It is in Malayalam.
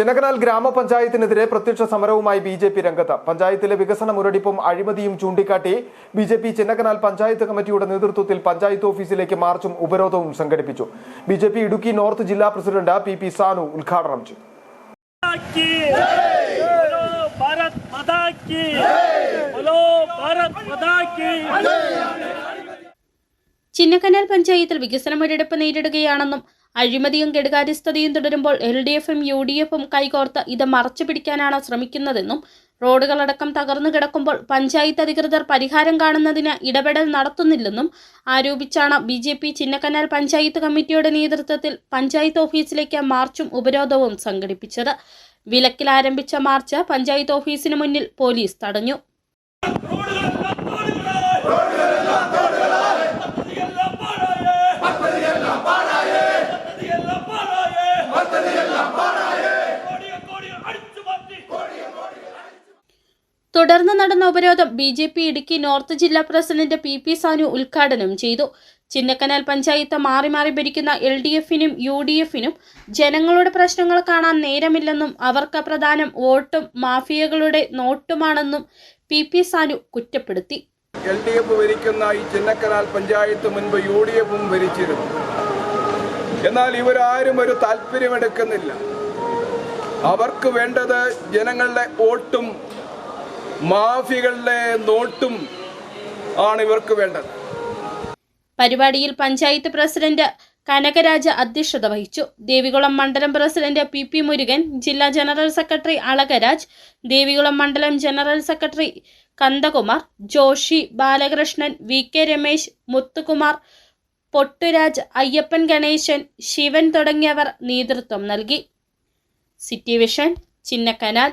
ചിന്നക്കനാൽ ഗ്രാമപഞ്ചായത്തിനെതിരെ പ്രത്യക്ഷ സമരവുമായി ബി ജെ പി രംഗത്ത്. പഞ്ചായത്തിലെ വികസന മുരടിപ്പും അഴിമതിയും ചൂണ്ടിക്കാട്ടി B J P Chinnakanal panchayat കമ്മിറ്റിയുടെ നേതൃത്വത്തിൽ പഞ്ചായത്ത് ഓഫീസിലേക്ക് മാർച്ചും ഉപരോധവും സംഘടിപ്പിച്ചു. B J P Idukki north ജില്ലാ പ്രസിഡന്റ് പി പി സാനു ഉദ്ഘാടനം ചെയ്തു. ചിന്നക്കനാൽ പഞ്ചായത്തിൽ വികസന മുരടിപ്പ് നേരിടുകയാണെന്നും അഴിമതിയും കെടുകാര്യസ്ഥതയും തുടരുമ്പോൾ എൽ ഡി എഫും യു ഡി എഫും കൈകോർത്ത് ഇത് മറച്ചു പിടിക്കാനാണ് ശ്രമിക്കുന്നതെന്നും റോഡുകളടക്കം തകർന്നു കിടക്കുമ്പോൾ പഞ്ചായത്ത് അധികൃതർ പരിഹാരം കാണുന്നതിന് ഇടപെടൽ നടത്തുന്നില്ലെന്നും ആരോപിച്ചാണ് B J P Chinnakanal panchayat കമ്മിറ്റിയുടെ നേതൃത്വത്തിൽ പഞ്ചായത്ത് ഓഫീസിലേക്ക് മാർച്ചും ഉപരോധവും സംഘടിപ്പിച്ചത്. വിലക്കിൽ ആരംഭിച്ച മാർച്ച് പഞ്ചായത്ത് ഓഫീസിന് മുന്നിൽ പോലീസ് തടഞ്ഞു. തുടർന്ന് നടന്ന ഉപരോധം B J P Idukki north ജില്ലാ പ്രസിഡന്റ് പി പി സാനു ഉദ്ഘാടനം ചെയ്തു. ചിന്നക്കനാൽ പഞ്ചായത്ത് മാറി മാറി ഭരിക്കുന്ന എൽ ഡി എഫിനും യു ഡി എഫിനും ജനങ്ങളുടെ പ്രശ്നങ്ങൾ കാണാൻ നേരമില്ലെന്നും അവർക്ക് പ്രധാനം വോട്ടും മാഫിയകളുടെ നോട്ടുമാണെന്നും പി പി സാനു കുറ്റപ്പെടുത്തി. എൽ ഡി എഫ് ഭരിക്കുന്ന ഈ ചിന്നക്കനാൽ പഞ്ചായത്ത് മുൻപ് യു ഡി എഫും ഭരിച്ചിരുന്നു. എന്നാൽ ഇവരാരും ഒരു താല്പര്യമെടുക്കുന്നില്ല. അവർക്ക് വേണ്ടത് ജനങ്ങളുടെ വോട്ടും മാഫികളുടെ നോട്ടും ആണ് ഇവർക്ക് വേണ്ടത്. പരിപാടിയിൽ പഞ്ചായത്ത് പ്രസിഡന്റ് കനകരാജ അധ്യക്ഷത വഹിച്ചു. ദേവികുളം മണ്ഡലം പ്രസിഡന്റ് പി പി മുരുകൻ ജില്ലാ ജനറൽ സെക്രട്ടറി അളകരാജ് ദേവികുളം മണ്ഡലം general secretary Kandakumar Joshi Balakrishnan V K Ramesh Muthukumar Potturaj Ayyappan Ganesan Sivan തുടങ്ങിയവർ നേതൃത്വം നൽകി. City vision Chinnakanal